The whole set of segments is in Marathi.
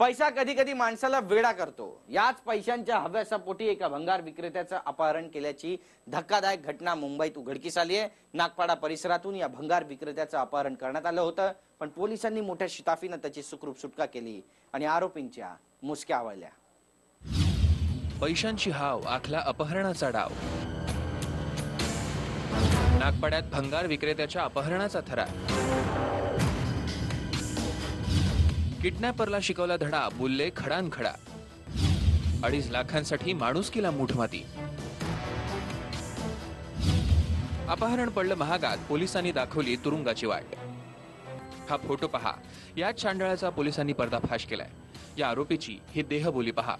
पैसा कधी कधी माणसाला वेडा करतो. याच पैशांच्या हव्यासापोटी एका भंगार विक्रेत्याचं अपहरण केल्याची धक्कादायक घटना मुंबईत उघडकीस आली आहे. नागपाडा परिसरातून या भंगार विक्रेत्याचं अपहरण करण्यात आलं होतं पण पोलिसांनी मोठ्या शिताफीनं त्याची सुखरूप सुटका केली आणि आरोपींच्या मुसक्या आवळल्या. पैशांची हाव आखला अपहरणाचा डाव. नागपाड्यात भंगार विक्रेत्याच्या अपहरणाचा थरार. किडनॅपरला शिकवला धडा बोलले खडान खडा अडीच लाखांसाठी माणुसकीला मुठमाती. अपहरण पडलं महागात पोलिसांनी दाखवली तुरुंगाची वाट. हा फोटो पहा. याच चांडळाचा पोलिसांनी पर्दाफाश केलाय. या आरोपीची ही देहबोली पहा.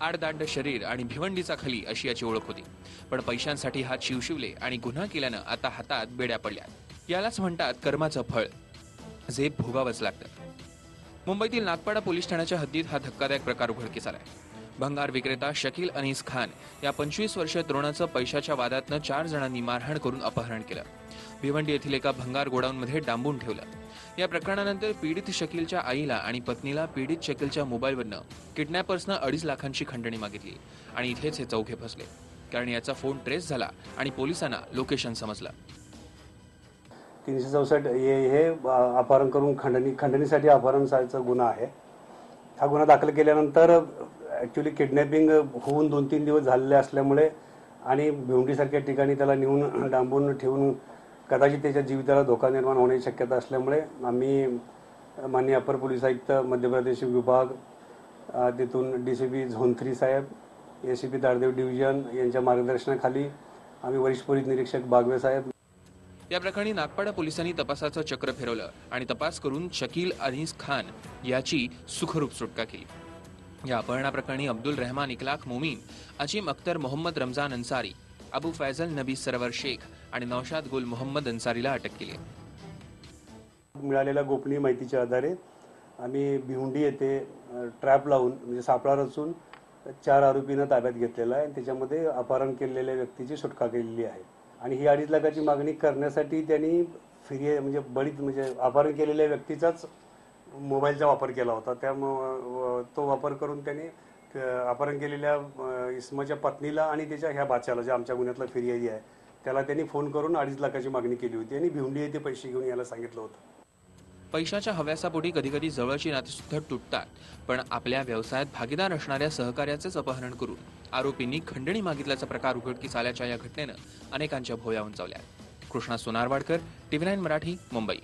आडदांड शरीर आणि भिवंडीचा खली अशी याची ओळख होती. पण पैशांसाठी हात शिवशिवले आणि गुन्हा केल्यानं आता हातात बेड्या पडल्या यालाच म्हणतात कर्माचं फळ. जे भोगावंच लागतं. मुंबईतील नागपाडा पोलीस ठाण्याच्या हद्दीत हा धक्कादायक प्रकार उघडकीस आलाय. भंगार विक्रेता शकील अनीस खान या पंचवीस वर्षीय तरुणाचं पैशाच्या वादातनं चार जणांनी मारहाण करून अपहरण केलं. भिवंडी येथील एका भंगार गोडाऊनमध्ये डांबून ठेवलं. या प्रकरणानंतर पीडित शकीलच्या आईला आणि पत्नीला पीडित शकीलच्या मोबाईलवरनं किडनॅपर्सनं अडीच लाखांची खंडणी मागितली आणि इथेच हे चौघे फसले. कारण याचा फोन ट्रेस झाला आणि पोलिसांना लोकेशन समजलं. तीनशे चौसष्ट हे हे अपहरण करून खंडणी खंडणीसाठी अपहरणचा गुन्हा आहे. हा गुन्हा दाखल केल्यानंतर ॲक्च्युली किडनॅपिंग होऊन दोन तीन दिवस झालेले असल्यामुळे आणि भिवंडीसारख्या ठिकाणी त्याला नेऊन डांबून ठेवून कदाचित त्याच्या जीविताला धोका निर्माण होण्याची शक्यता असल्यामुळे आम्ही माननीय अपर पोलीस आयुक्त मध्य प्रदेश विभाग तिथून D C P zone three Saheb A C P दाडदेव डिव्हिजन यांच्या मार्गदर्शनाखाली आम्ही वरिष्ठ पोलीस निरीक्षक बागवे साहेब या प्रकरणी नागपाडा पोलिसांनी तपासाचं चक्र फिरवलं आणि तपास करून शकील अनीस खान याची सुखरूप सुटका केली. या अपहरणाप्रकरणी अब्दुल रहमान इकलाक मोमीन अजीम अख्तर मोहम्मद रमजान अन्सारी अबू फैजल नबी सरवर शेख आणि नौशाद गुल मोहम्मद अन्सारीला अटक केली. मिळालेल्या गोपनीय माहितीच्या आधारे आम्ही भिवंडी येथे ट्रॅप लावून म्हणजे सापळा रचून चार आरोपींना ताब्यात घेतलेला आहे त्याच्यामध्ये अपहरण केलेल्या व्यक्तीची सुटका केलेली आहे. आणि ही अडीच लाखाची मागणी करण्यासाठी त्यांनी फिर्या म्हणजे बळीत म्हणजे अपहरण केलेल्या व्यक्तीचाच मोबाईलचा वापर केला होता. त्यामुळं तो वापर करून त्यांनी अपहरण केलेल्या इस्माच्या पत्नीला आणि त्याच्या ह्या बाच्याला जे आमच्या गुन्ह्यातला फिर्यादी आहे त्याला त्यांनी फोन करून अडीच लाखाची मागणी केली होती. आणि भिवंडी येथे पैसे घेऊन यायला सांगितलं होतं. पैशाच्या हव्यासापोटी कधीकधी जवळची नातेसुद्धा तुटतात. पण आपल्या व्यवसायात भागीदार असणाऱ्या सहकार्याचेच अपहरण करून आरोपींनी खंडणी मागितल्याचा प्रकार उघडकीस आल्याच्या या घटनेनं अनेकांच्या भोया उंचावल्या कृष्णा सोनारवाडकर टीव्ही नाईन मराठी मुंबई.